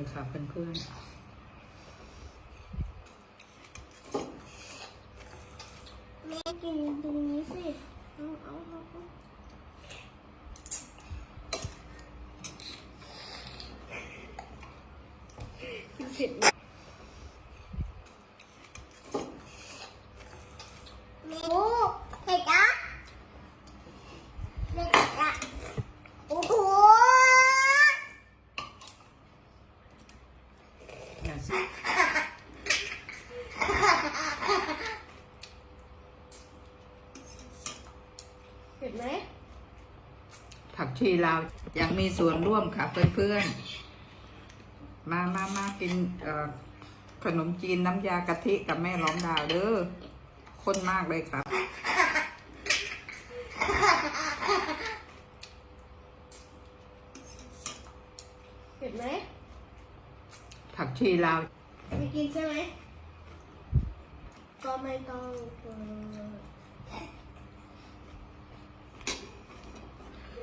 เลยค่ะเพื่อนแม่กินตรงนี้สิ เอาเอาเอาเอากินเสร็จแล้วโอ้เผ็ดอะเผ็ดอะโอ้โห ๆอย่าสิ เผ็ดไหมผักชีลาวอยากมีส่วนร่วมค่ะ เพื่อนๆ มามามากินเอ่อขนมจีนน้ำยากะทิกับแม่ล้อมดาวเด้อข้นมากเลยครับ เผ็ดไหมผักชีลาวไม่กินใช่ไหมก็ไม่ต้อง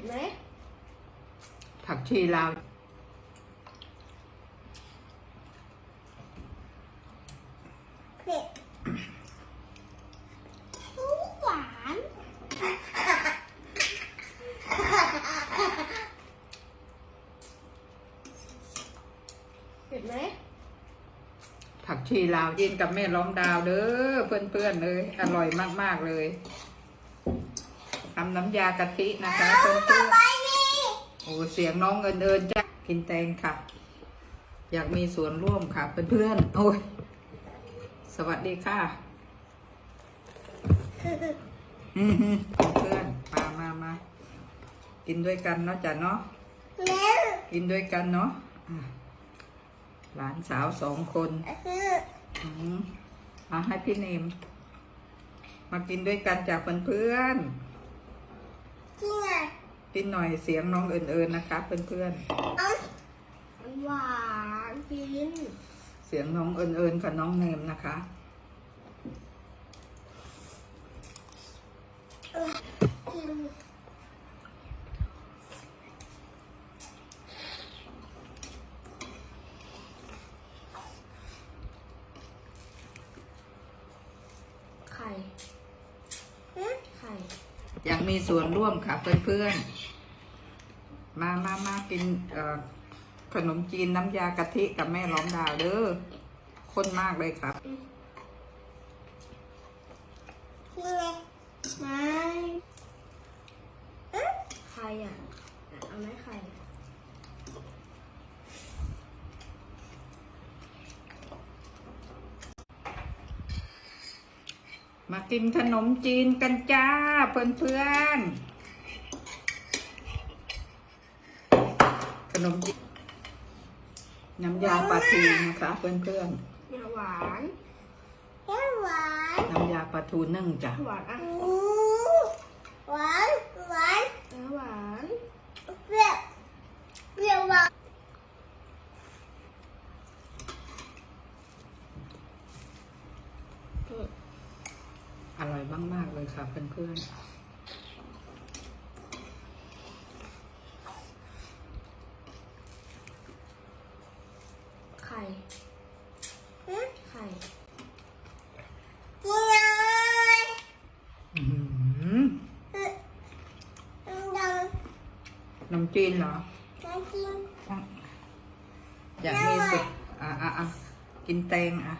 ดไหมผักชีลาวเผ็ดหวานเผ็ดไหมผักชีลาวกินกับแม่ล้อมดาวเด้อเพื่อนๆเลย อร่อยมากๆเลย ทำน้ำยากะทินะคะเพื่อนๆโอ้เสียงน้องเอิญเอิญจ้ะกินแตงค่ะ อยากมีส่วนร่วมค่ะเพื่อนๆโอ้ยสวัสดีค่ะอือหือเพื่อนมามามากินด้วยกันเนาะจ้ะเนาะแม่กินด้วยกันเนาะอะหลานสาวสองคนคืออืมมาให้พี่เนม มากินด้วยกันจากเพื่อน จริงอะๆกินหน่อยเสียงน้องเอิญเอิญนะคะ เพื่อนเอ้ามันหวานกินๆ เสียงน้องเอิญเอิญกับน้องเนมนะคะกินไข่ไข่ อยากมีส่วนร่วมค่ะ เพื่อนๆ มามามากินขนมจีนน้ำยากะทิกับแม่ล้อมดาวเด้อข้นมากเลยครับกินเลยไม่ไข่อะ เอาไหมไข่มากินขนมจีนกันจ้าเพื่อนๆ นมจีนน้ำยาปลาทูนะคะ เพื่อนเนี่ยหวานหวานๆ น้ำยาปลาทูนึ่งจ้ะ หวานอะหวานหวานหวานเปรี้ยวเปรี้ยวหวานอร่อยมากๆเลยค่ะเพื่อนๆ ไข่ไข่ อื้อหือข นมจีนเหรออยากมีสุดอะอะอะกินแตงอะ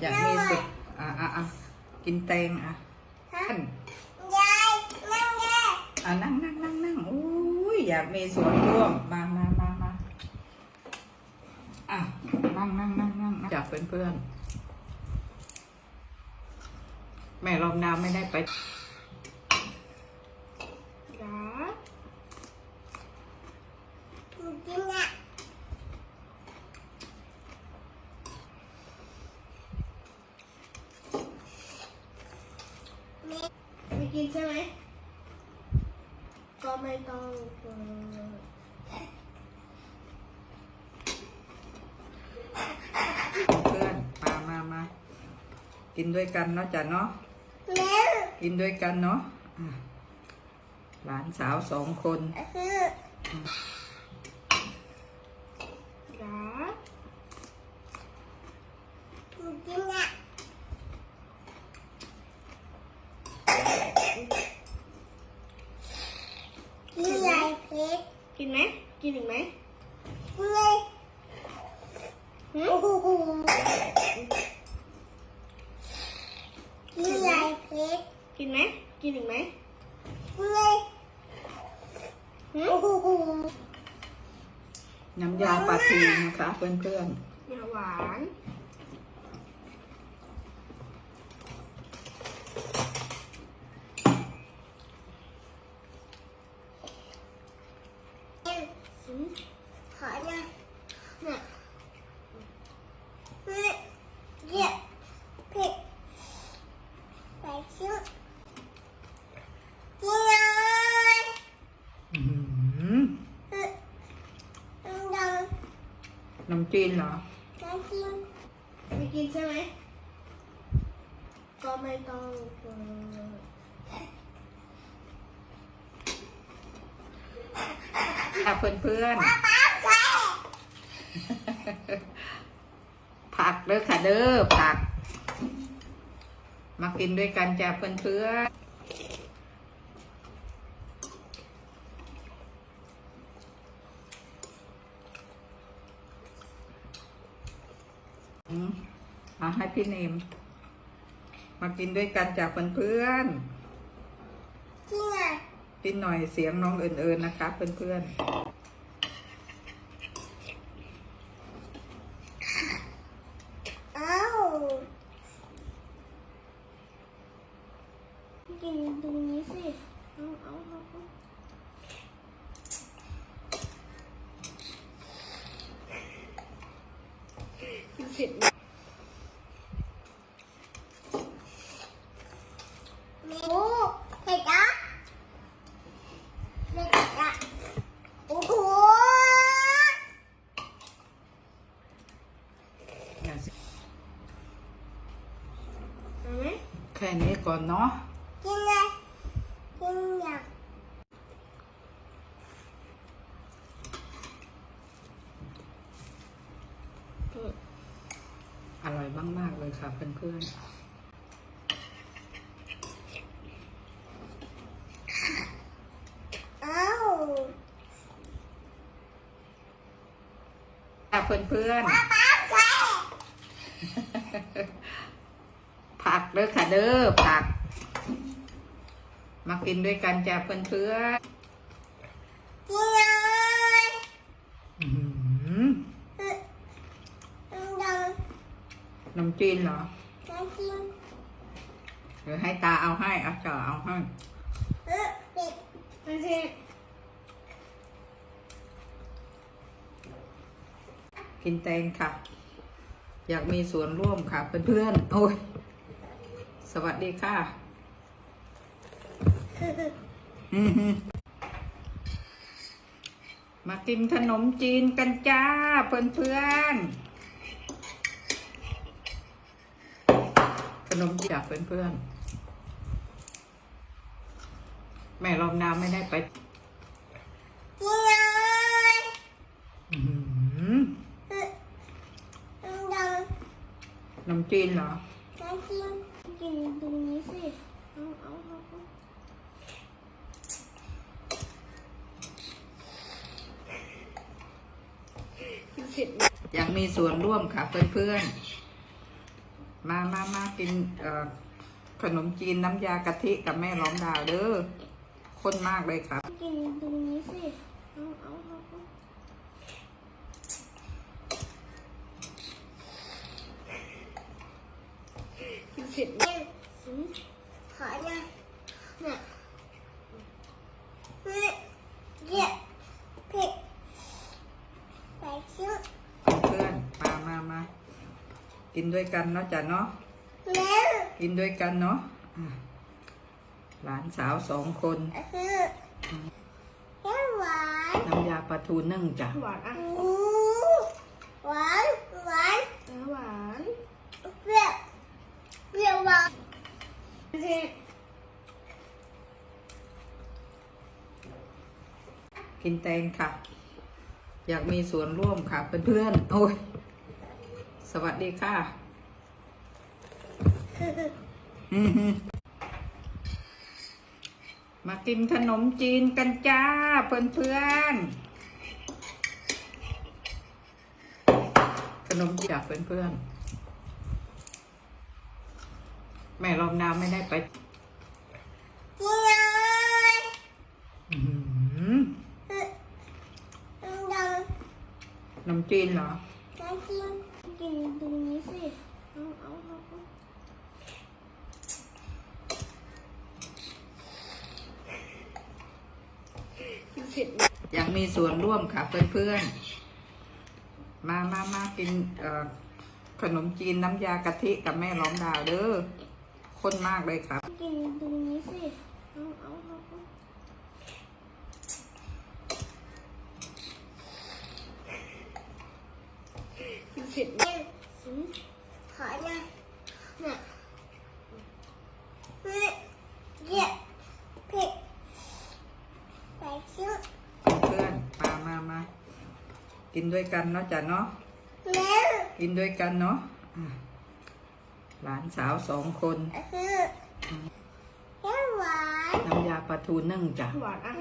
อยากมีสุดอะอะอะกินแตงอะท่านอะนั่งนั่งนั่งนั่งอุ้ยอยากมีส่วนร่วมมามามามาอะนั่งนั่งนั่งนั่งจับเพื่อนเพื่อนๆแม่ลองดาวไม่ได้ไป จ๋ากินอะไม่ กินใช่ไหม ก็ไม่ต้องเปิดเพื่อนมามามากินด้วยกันเนาะจ้ะเนาะแม่กินด้วยกันเนาะอะหลานสาวสองคน คือจ๋ากินอะกินอะไรเพชร กินไหม กินอีกไหม กินเลยโอ้โหกิน อะไรเพชรกินไหม กินอีกไหมกินเลยโอ้โหน้ำยาปลาทูนะคะเพื่อนเพื่อนอย่าหวาน ขอนะ เนี่ย เฮ้ยเจ็บเผ็ดไปชิ้นกินเลย ๆอื้อหือ เฮ้ยดัง นม จีนเหรอน้ำจิ้มไม่กินใช่ไหมก็ไม่ต้องเปิดค่ะเพื่อนเพื่อนป้าใส่ๆผักเด้อค่ะเด้อผัก มากินด้วยกันจ้ะเพื่อน อืมเอาให้พี่เนม มากินด้วยกันจ้ะเพื่อนเพื่อนกินอะๆกินหน่อยเสียงน้องเอิญๆนะคะเพื่อนเพื่อนเอ้ากินตรงนี้สิ เอาเอาเอา เอากินเสร็จไหมเมนูเผ็ดอะเผ็ดอะโอ้โหแค่นี้ก่อนเนาะ กินเลยกินอย่าง อืม อร่อยมากๆเลย ค่ะเพื่อนเอ้าๆค่ะเพื่อนป้าใส่ๆผักเด้อค่ะเด้อผัก มากินด้วยกันจ้ะเพื่อนกินเลยๆอื้อหือเฮ้ยดังนมจีนเหรอ น้ำจิ้มเดี๋ยวให้ตาเอาให้เอาจ่อเอาให้กินแตงค่ะ อยากมีส่วนร่วมค่ะเพื่อนๆโอ้ย สวัสดีค่ะอือมากินขนมจีนกันจ้า เพื่อนๆ นมจีนจากเพื่อนๆ แม่ลองน้ำไม่ได้ไปกินเลยอื้อหือเฮ้ยดังขนมจีนเหรอน้ำจิ้มกินตรงนี้สิเอาเอาเอาเอากินเสร็จไหมอยากมีส่วนร่วมค่ะเพื่อนๆ มามามากินเอ่อขนมจีนน้ำยากะทิกับแม่ล้อมดาวเด้อข้นมากเลยครับ กินตรงนี้สิ เอาเอาเอาเอากินเสร็จไหมอืม กิน ด้วยกันเนาะจ้ะเนาะกินด้วยกันเนาะหลานสาวสองคนหวานน้ำยาปลาทูนึ่งจ้ะหวานอะหวานหวานหวานเปรี้ยวเปรี้ยวหวานกินแตงค่ะ อยากมีส่วนร่วมค่ะเพื่อนๆโอ้ย สวัสดีค่ะอื้อหือมากินขนมจีนกันจ้า เพื่อนๆ ขนมจีนจากเพื่อนๆ แม่ลองน้ำไม่ได้ไปกินเลยอื้อหือดังขนมจีนเหรอจะกินกิน ตรงนี้สิ เอาเอาเอาเอากินเผ็ดไหมอยากมีส่วนร่วมค่ะเพื่อนๆ มามามากินเอ่อขนมจีนน้ำยากะทิกับแม่ล้อมดาวเด้อข้นมากเลยครับ กินตรงนี้สิเอาเอาเอาเอา กินเผ็ดไหมอืมขอหน่ยเนี่ยเผ็ผ็ดไปชิ้นเพื่อนมามามากินด้วยกันเนาะจ้ะเนาะกินด้วยกันเนาะหลานสาวสองคนน้ำยาปลาทูนึ่งจ้ะหวานอะ